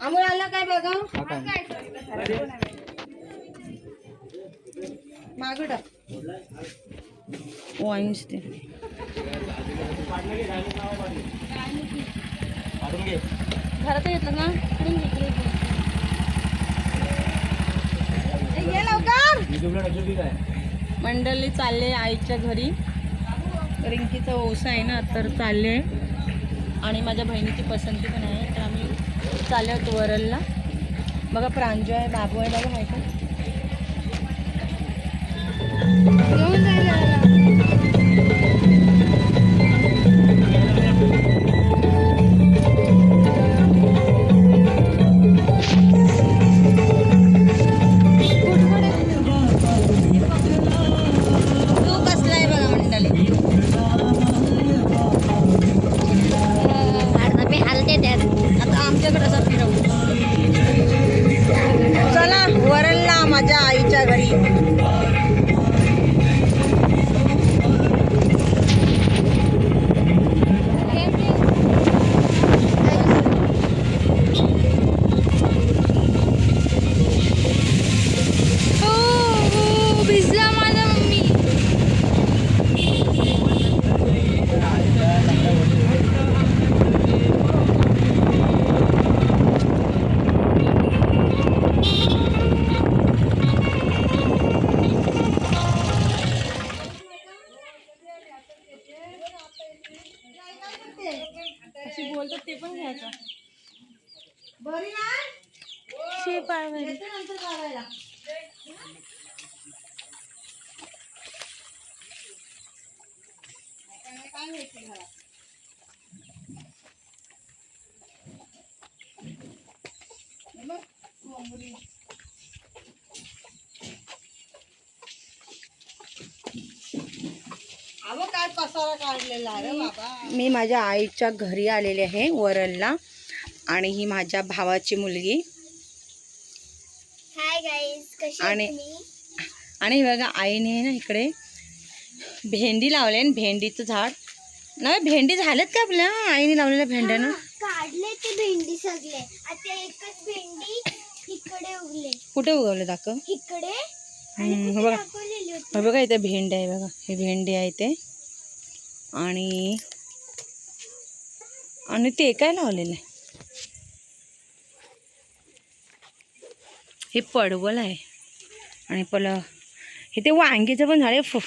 अमोल आला काय बघा? माग टाक. वाईन्स ते. घरात घेतलं ना? ए, मंडळी चालले आईच्या घरी. रिंकीचा ओसा आहे ना तर चालले. आणि माझ्या बहिणीची पसंती पण आहे तर आम्ही चालले होतो वरलला. बघा प्रांजू आहे बाबू आहे बघा माहिती तू मी माझ्या आईच्या घरी आलेले आहे वरलला आणि ही माझ्या भावाची मुलगी. हाय गाईज कशी आणि- आणि हे बघा आईने ना इकडे भेंडी लावले आणि भेंडीचं झाड नाही भेंडी झालेत का आपल्या? आईने लावलेल्या भेंड्यानं. काढले ते भेंडी सगळे. आता एकच भेंडी इकडे उगले कुठे उगवले दाखव. इकडे. हम्म, बघा. दाखवलेली होती? हे बघा इथे भेंडी आहे बघा. हे भेंडी आहे ते आणि आणि ते काय लावलेलं? आहे हे पडवल आहे. आणि पल हे ते वांगीचं पण झाडे फु.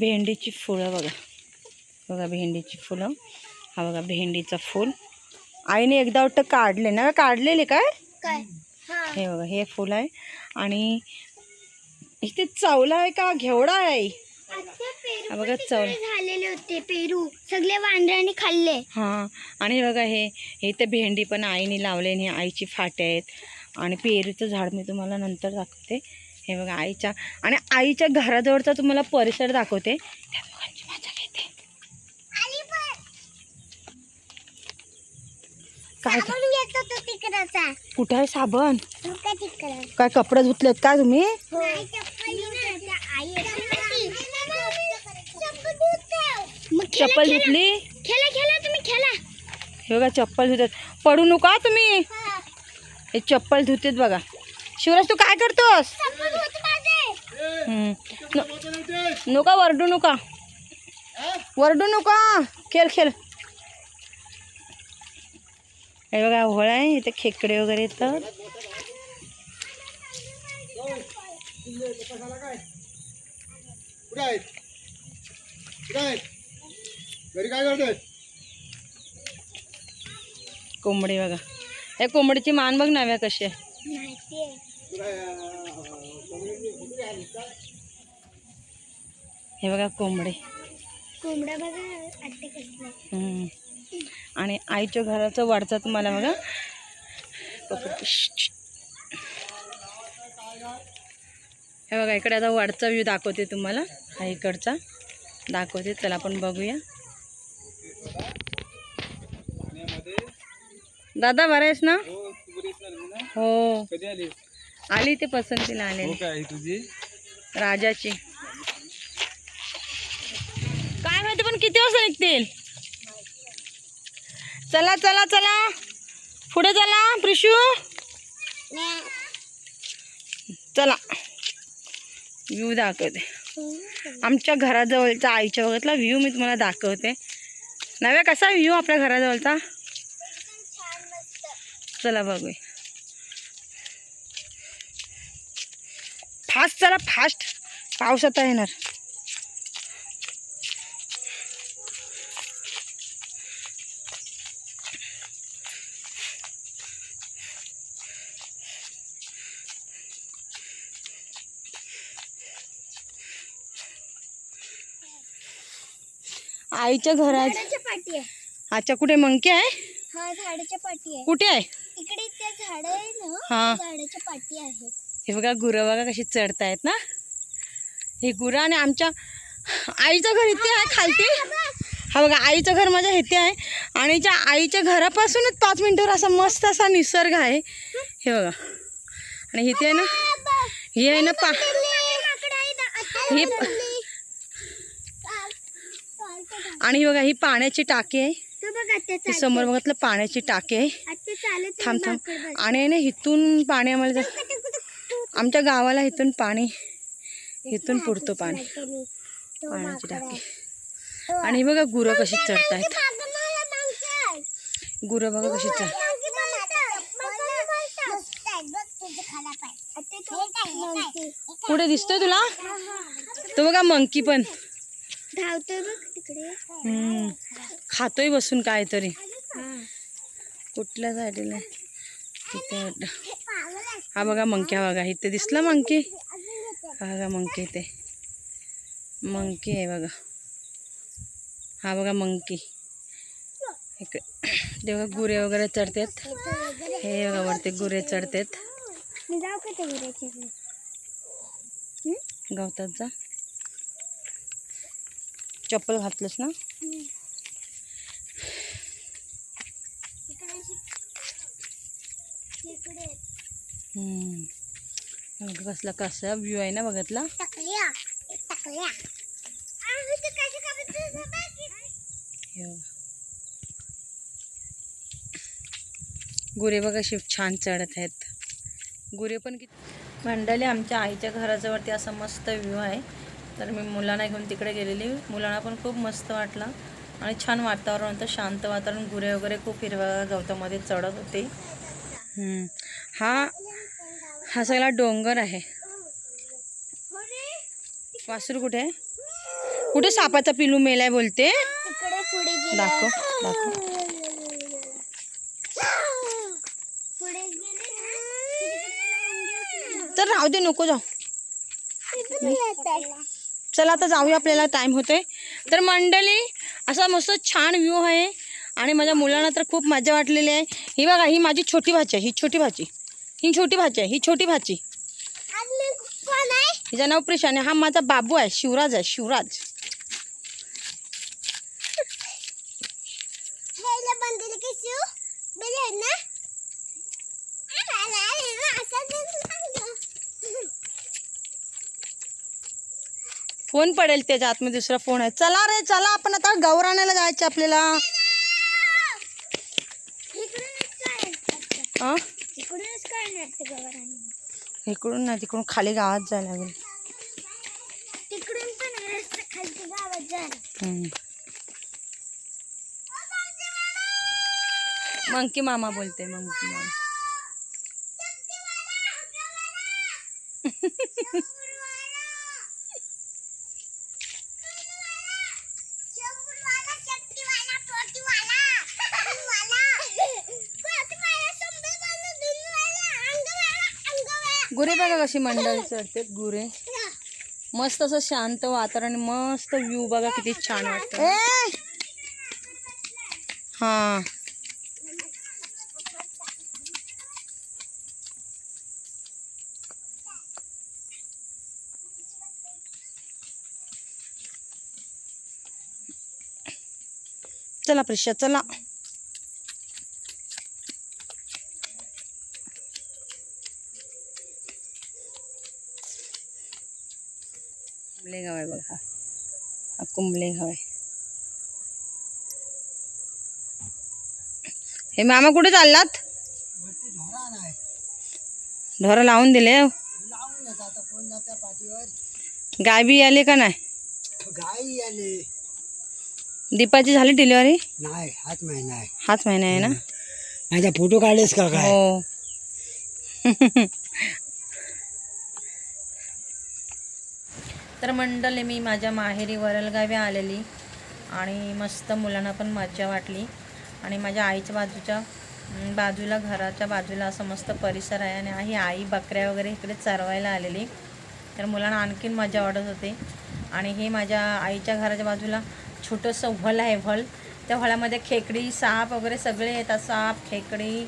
भेंडीची फुलं बघा. बघा भेंडीची फुलं. हा बघा भेंडीचं फूल. आईने एकदा वाटतं काढले ना? काढलेले काय? काय? हा. बघा हे फुल आहे. आणि इथे चवला आहे का? घेवडा आहे बघा तिकडे झालेले होते पेरू. सगळे वांदराने खाल्ले. हां. आणि बघा हे हे तर भेंडी पण आईने लावले आणि आईची फाटे आहेत. आणि पेरूचं झाड मी तुम्हाला नंतर दाखवते. हे बघा आईच्या आणि आईच्या घराजवळचा तुम्हाला परिसर दाखवते त्या दोघांची मजा घेते काय कुठं आहे साबण? का तिकडं. काय कपडे धुतलेत काय तुम्ही? चप्पल. धुतली. खेळा. खेळा तुम्ही खेळा. हे बघा चप्पल धुतात पडू नका तुम्ही. हे. चप्पल धुतेत बघा. शिवराज तू काय करतोस? नका वरडू नका. वरडू नका. खेळ खेळ. हे बघा होळ आहे. इथे खेकडे वगैरे येतात. घरी काय कोंबडी बघा. हे कोंबडीची मान बघ नव्या कशी आहे. हे बघा कोंबडी. कोंबडा बघा. आणि आईच्या घराचं वरचा तुम्हाला बघा. हे बघा इकडे आता वरचा व्ह्यू दाखवते तुम्हाला. हा इकडचा. दाखवते चला आपण बघूया. दादा बरं आहेस ना? हो कधी आली ते पसंतीला आले हो काय तुझी? राजाची. काय माहिती पण किती वाजता निघतील? चला चला चला. पुढे चला प्रिशू. चला. व्ह्यू दाखवते. आमच्या घराजवळचा आईच्या वगैरेला व्ह्यू मी तुम्हाला दाखवते. नव्या कसा व्ह्यू आपल्या घराजवळचा? चला बघू फास्ट चला फास्ट. पाऊस आता येणार आईच्या घरात झाडाच्या पाठी आहे अच्छा कुठे मंकी आहे हा झाडाच्या पाठी आहे कुठे आहे इकडे त्या झाड आहे ना हा. त्या झाडाच्या पाठी आहे हे बघा गुरं बघा कशी चढतायत ना हे गुरं आणि आमच्या आईचं घर इथे आहे खालती हा बघा आईचं घर माझ्या इथे आहे आणि त्या आईच्या घरापासूनच पाच मिनिटावर असा मस्त असा निसर्ग आहे हे बघा आणि इथे आहे ना हे आहे ना पा ही आणि ही बघा ही पाण्याची टाकी आहे. ही समोर बघितलं पाण्याची टाकी आहे. थांब थांब. आणि ना इथून पाणी आम्हाला आमच्या गावाला इथून पाणी इथून पुरतो पाणी. पाण्याची टाकी. आणि हे. बघा गुरं कशी चढतायत. गुरं बघा कशी चढ पुढे दिसतोय तुला? तो बघा मंकी पण. धावतोय बघ. तिकडे हम्म. खातोय बसून काहीतरी. कुठल्या साईडला वाटतं. हा बघा मंकी हा बघा. इथे दिसला मंकी? हा बघा मंकी इथे. मंकी आहे बघा. हा बघा मंकी. इकडे. ते बघा गुरे वगैरे चढतात. हे बघा वरती गुरे चढतात. गवतात जा. चप्पल घातलंस ना हम्म. कसला कसा व्ह्यू आहे ना बघितला बघा. गुरे बघा शिव छान चढत आहेत गुरे पण किती मंडळी आमच्या आईच्या घराजवळती असा मस्त व्ह्यू आहे तर मी मुलांना घेऊन तिकडे गेलेली. मुलांना पण खूप मस्त वाटलं. आणि छान वातावरण होतं. शांत वातावरण. गुरे वगैरे खूप हिरव्या गवतामध्ये चढत होते. हा हा सगळा डोंगर आहे. वासरू कुठे आहे? कुठे सापाचा पिलू मेलाय बोलते? तिकडे पुढे गेले. दाखव दाखव. पुढे गेले ना. तर राहू दे नको जाऊ. चला आता जाऊया आपल्याला टाईम होते तर मंडळी असा मस्त छान व्ह्यू आहे. आणि माझ्या मुलांना तर खूप मजा वाटलेली आहे. ही बघा ही माझी छोटी भाची आहे ही छोटी भाची. ही छोटी भाची आहे ही छोटी भाची. आहे हिचं नाव प्रिशाने हा माझा बाबू आहे शिवराज आहे शिवराज. ना आला, आला, आला, असं नाही. फोन पडेल त्याच्या आतमध्ये दुसरा फोन आहे. चला रे चला आपण आता गौर आणायला जायचं आपल्याला. हां इकडून नाही तिकडून खाली गावात जायला लागेल. मंकी मामा बोलते मंकी मामा. गुरे बघा कशी मंडळी चढते गुरे. मस्त असं शांत वातावरण मस्त व्ह्यू बघा किती छान वाटतं. हा. चला प्रिशा चला. कुंबलेगाव आहे बघा. हा कुंबलेगाव आहे. हे मामा कुठे चाललात? ढोरं लावून दिले गाय बी आली का नाही? गाई आले. दीपाची झाली डिलिव्हरी नाही हाच महिना आहे. हाच महिना आहे ना? माझा फोटो काढलेस का हो. तर मंडळी मी माझ्या माहेरी वरलगावी आलेली आणि मस्त मुलांना पण मजा वाटली. आणि माझ्या आईच्या बाजूच्या बाजूला घराच्या बाजूला असं मस्त परिसर आहे आणि ही आई बकऱ्या वगैरे इकडे चरवायला आलेली. तर मुलांना आणखीन मजा वाटत होते. आणि हे माझ्या आईच्या घराच्या बाजूला छोटंसं व्हल आहे व्हल. त्या व्हळामध्ये खेकडी साप वगैरे सगळे येतात. साप खेकडी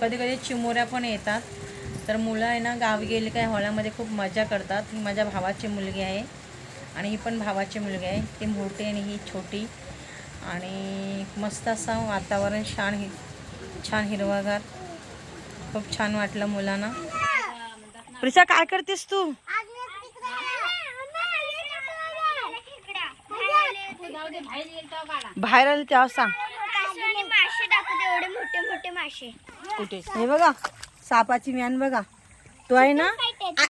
कधी कधी चिमोऱ्या पण येतात. तर मुलं आहे ना गावी गेली काय व्हळामध्ये खूप मजा करतात. ही माझ्या भावाची मुलगी आहे आणि ही पण भावाची मुलगी आहे. ती मोठी आणि ही छोटी. आणि मस्त असं वातावरण छान हि छान हिरवागार. खूप छान वाटलं मुलांना. प्रिसा काय करतेस तू? बाहेर आले तेव्हा सांग. मासे दाखवते एवढे मोठे मोठे मासे. कुठे? हे बघा सापाची म्यान बघा. तो आहे ना